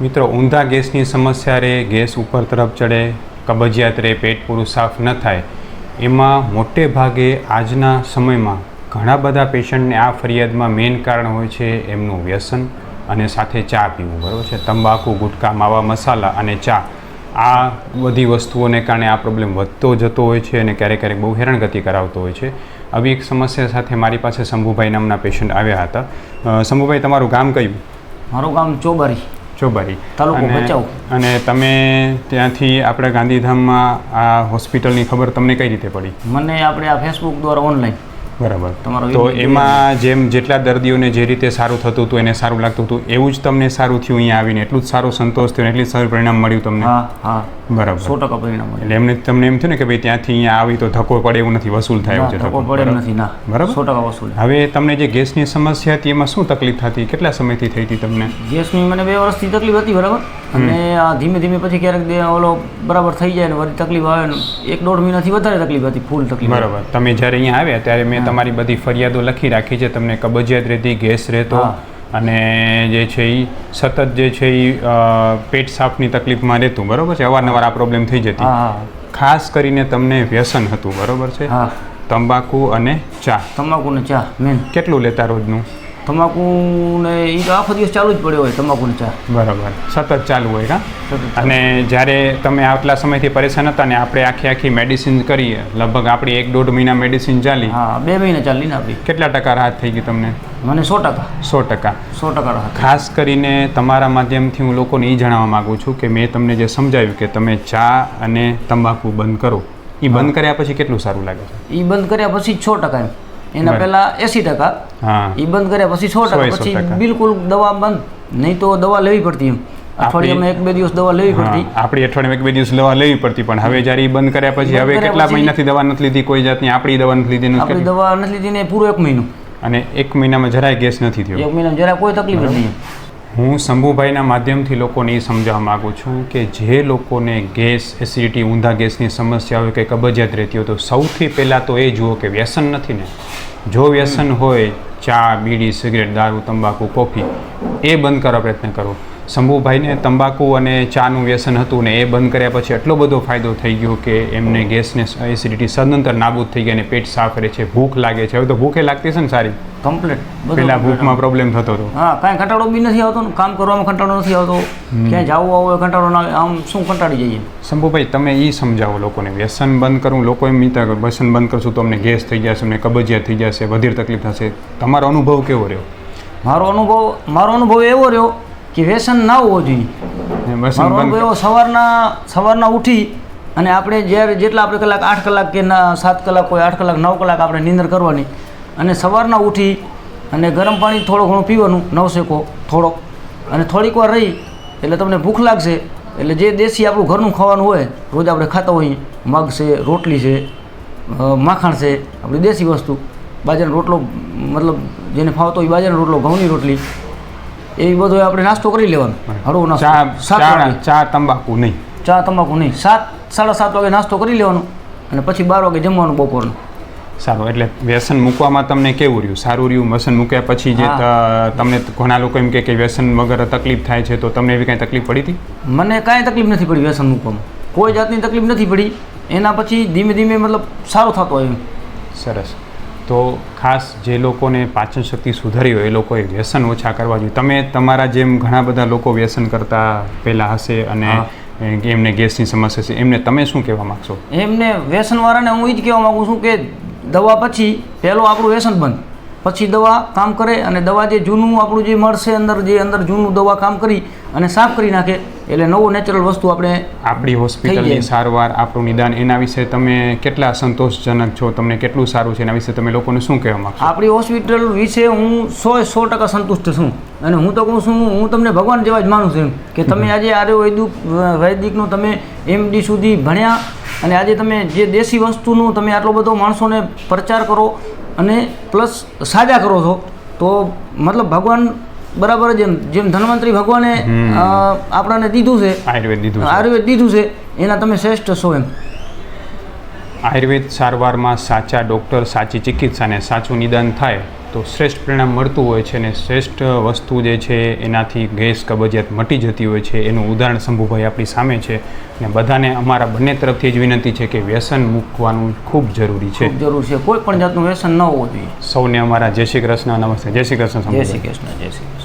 મિત્રો, ઊંધા ગેસની સમસ્યા રહે ગેસ ઉપર તરફ ચડે, કબજિયાત રહે પેટ પૂરું સાફ ન થાય. એમાં મોટે ભાગે આજના સમયમાં ઘણા બધા પેશન્ટને આ ફરિયાદમાં મેઇન કારણ હોય છે એમનું વ્યસન અને સાથે ચા પીવું, બરાબર છે? તંબાકુ ગુટખા માવા, મસાલા અને ચા. આ બધી વસ્તુઓને કારણે આ પ્રોબ્લેમ વધતો જતો હોય છે અને ક્યારેક ક્યારેક બહુ હેરાનગતિ કરાવતો હોય છે. આવી એક સમસ્યા સાથે મારી પાસે શંભુભાઈ નામના પેશન્ટ આવ્યા હતા. શંભુભાઈ, તમારું ગામ કયું? મારું ગામ ચોબારી. ચોબારી. અને તમે ત્યાંથી આપણે ગાંધીધામમાં આ હોસ્પિટલની ખબર તમને કઈ રીતે પડી મને આપણે આ ફેસબુક દ્વારા ઓનલાઈન બરાબર. તમારો તો એમાં જેમ જેટલા દર્દીઓને જે રીતે સારું થતું હતું એને સારું લાગતું હતું એવું જ તમને સારું થયું અહીંયા આવીને. એટલું જ સારો સંતોષ થયો એટલું સારું પરિણામ મળ્યું તમને. હા હા. બરાબર. સો ટકા પરિણામ એટલે એમને તમને એમ થયું ને કે ભાઈ ત્યાંથી અહીંયા આવી તો ધક્કો પડે એવું નથી વસૂલ થાય છે ધક્કો. પડે એમ નથી ના. બરાબર. સો ટકા વસૂલ. હવે તમને જે ગેસની સમસ્યા હતી એમાં શું તકલીફ થતી કેટલા સમયથી થઈ હતી તમને? ગેસની મને બે વર્ષથી તકલીફ હતી બરાબર? અને ધીમે ધીમે પછી ક્યારેક ઓલો બરાબર થઈ જાય ને વળી તકલીફ આવે ને એક દોઢ મહિનાથી વધારે તકલીફ હતી ફૂલ તકલીફ. બરાબર. તમે જ્યારે અહીંયા આવ્યા ત્યારે મેં તમારી બધી ફરિયાદો લખી રાખી છે તમને કબજિયાત રહેતી ગેસ રહેતો અને જે છે એ સતત જે છે એ પેટ સાફની તકલીફમાં રહેતું બરાબર છે? અવારનવાર આ પ્રોબ્લેમ થઈ જતી. ખાસ કરીને તમને વ્યસન હતું બરાબર છે? તંબાકુ અને ચા. તંબાકુ અને ચા મેન કેટલું લેતા રોજનું? તમાકુ ને એ તો આખો દિવસ ચાલુ જ પડ્યો હોય તમાકુને ચા. બરાબર. સતત ચાલુ હોય હા અને જ્યારે તમે આટલા સમયથી પરેશાન હતા ને આપણે આખી આખી મેડિસિન કરીએ લગભગ આપણી એક દોઢ મહિના મેડિસિન ચાલી. હા બે મહિના ચાલી ને આપણી. કેટલા ટકા રાહત થઈ ગઈ તમને? મને સો ટકા. સો ટકા. સો ટકા રાહત. ખાસ કરીને તમારા માધ્યમથી હું લોકોને એ જણાવવા માગું છું કે મેં તમને જે સમજાવ્યું કે તમે ચા અને તંબાકુ બંધ કરો. એ બંધ કર્યા પછી કેટલું સારું લાગે છે? એ બંધ કર્યા પછી છ ટકા એમ. એના. પહેલા એસી ટકા. એ બંધ કર્યા પછી સો ટકા. પછી બિલકુલ દવા બંધ. નહીં તો દવા લેવી પડતી એમ. અઠવાડિયામાં એક બે દિવસ દવા લેવી પડતી. આપણી અઠવાડિયામાં એક બે દિવસ દવા લેવી પડતી પણ હવે જ્યારે બંધ કર્યા પછી હવે કેટલા મહિનાથી દવા નથી લીધી કોઈ જાતની આપણી દવા નથી લીધી આપણી દવા નથી લીધી ને પૂરો એક મહિનો. અને એક મહિનામાં જરાય ગેસ નથી થયો. એક મહિનામાં જરાય કોઈ તકલીફ નહીં. હું શંભુભાઈના માધ્યમથી લોકોને એ સમજાવવા માગું છું કે જે લોકોને ગેસ એસિડિટી ઊંધા ગેસની સમસ્યા હોય કે કબજિયાત રહેતી હોય તો સૌથી પહેલાં તો એ જુઓ કે વ્યસન નથી ને. જો વ્યસન હોય ચા બીડી સિગરેટ દારૂ તંબાકુ કોફી એ બંધ કરવા પ્રયત્ન કરો. શંભુભાઈને તંબાકુ અને ચાનું વ્યસન હતું ને એ બંધ કર્યા પછી એટલો બધો ફાયદો થઈ ગયો કે એમને ગેસને એસિડિટી સદંતર નાબૂદ થઈ ગયા અને પેટ સાફ રહે છે ભૂખ લાગે છે. હવે તો ભૂખે લાગતી છે ને સારી? કમ્પ્લીટ પહેલાં ભૂખમાં પ્રોબ્લેમ થતો હતો. હા કાંઈ કંટાળો બી નથી આવતો ને કામ કરવામાં કંટાળો નથી આવતો. ક્યાંય જવું આવું કંટાળો ના આમ શું કંટાળી જઈએ? શંભુભાઈ તમે એ સમજાવો લોકોને. વ્યસન બંધ કરવું લોકો એમ મિત્ર વ્યસન બંધ કરશું તો અમને ગેસ થઈ જશે અમને કબજિયાત થઈ જશે વધીર તકલીફ થશે. તમારો અનુભવ કેવો રહ્યો? મારો અનુભવ મારો અનુભવ એવો રહ્યો કે વ્યસન ના હોવો જોઈએ. મારો એવો સવારના સવારના ઉઠી અને આપણે જ્યારે જેટલા આપણે કલાક આઠ કલાક કે ના સાત કલાક હોય આઠ કલાક નવ કલાક આપણે નિંદર કરવાની અને સવારના ઉઠી અને ગરમ પાણી થોડું ઘણું પીવાનું નવસેકો થોડોક અને થોડીક વાર રહી એટલે તમને ભૂખ લાગશે એટલે જે દેશી આપણું ઘરનું ખાવાનું હોય રોજ આપણે ખાતા હોઈએ મગ છે રોટલી છે માખણ છે આપણી દેશી વસ્તુ. બાજરાનો રોટલો મતલબ જેને ફાવતો હોય બાજરાનો રોટલો ઘઉંની રોટલી. એવી બધું આપણે નાસ્તો કરી લેવાનો. હળવો નાસ્તો. ચા તંબાકુ નહીં. ચા તંબાકુ નહીં. સાત સાડા સાત વાગે નાસ્તો કરી લેવાનો અને પછી બાર વાગે જમવાનું બપોરનું. સારું એટલે વ્યસન મૂકવામાં તમને કેવું રહ્યું? સારું રહ્યું વ્યસન મૂક્યા પછી જે તમને ઘણા લોકો એમ કે વ્યસન વગર તકલીફ થાય છે તો તમને એવી કાંઈ તકલીફ પડી હતી? મને કાંઈ તકલીફ નથી પડી વ્યસન મૂકવામાં. કોઈ જાતની તકલીફ નથી પડી. એના પછી ધીમે ધીમે મતલબ સારું થતો હોય એમ. સરસ. તો ખાસ જે લોકોને પાચન શક્તિ સુધારી હોય એ લોકોએ વ્યસન ઓછા કરવા જોઈએ. તમે તમારા જેમ ઘણા બધા લોકો વ્યસન કરતા પહેલાં હશે અને. એમને ગેસની સમસ્યા છે એમને તમે શું કહેવા માગશો? એમને વ્યસનવાળાને હું એ જ કહેવા માગું છું કે દવા પછી પહેલું આપણું વ્યસન બંધ. પછી દવા કામ કરે અને દવા જે જૂનું આપણું જે મળશે અંદર જે અંદર જૂનું દવા કામ કરી અને સાફ કરી નાખે એટલે નવું નેચરલ વસ્તુ આપણે આપણી હોસ્પિટલની સારવાર આપણું નિદાન એના વિશે તમે કેટલા સંતોષજનક છો? તમને કેટલું સારું છે? એના વિશે તમે લોકોને શું કહેવા માગશો? આપણી હોસ્પિટલ વિશે હું સો સો ટકા સંતુષ્ટ છું. અને હું તો કહું છું હું તમને ભગવાન જેવા જ માનું છું કે તમે આજે આયુર્વેદિક વૈદિકનું તમે એમડી સુધી ભણ્યા અને આજે તમે જે દેશી વસ્તુનું તમે આટલો બધો માણસોને પ્રચાર કરો અને પ્લસ સાજા કરો છો તો મતલબ ભગવાન બરાબર જેમ જેમ ધન્વંતરી ભગવાને આપણને દીધું છે આયુર્વેદ દીધું છે. આયુર્વેદ દીધું છે એના તમે શ્રેષ્ઠ છો એમ. આયુર્વેદ સારવારમાં સાચા ડૉક્ટર સાચી ચિકિત્સાને સાચું નિદાન થાય તો શ્રેષ્ઠ પરિણામ મળતું હોય છે અને શ્રેષ્ઠ વસ્તુ જે છે એનાથી ગેસ કબજિયાત મટી જતી હોય છે. એનું ઉદાહરણ શંભુભાઈ આપણી સામે છે અને બધાને અમારા બંને તરફથી જ વિનંતી છે કે વ્યસન મૂકવાનું ખૂબ જરૂરી છે. જરૂર છે. કોઈ પણ જાતનું વ્યસન ન હોવું જોઈએ. સૌને અમારા જય શ્રી કૃષ્ણ. નમસ્તે. જય શ્રી કૃષ્ણ જય શ્રી કૃષ્ણ જય શ્રી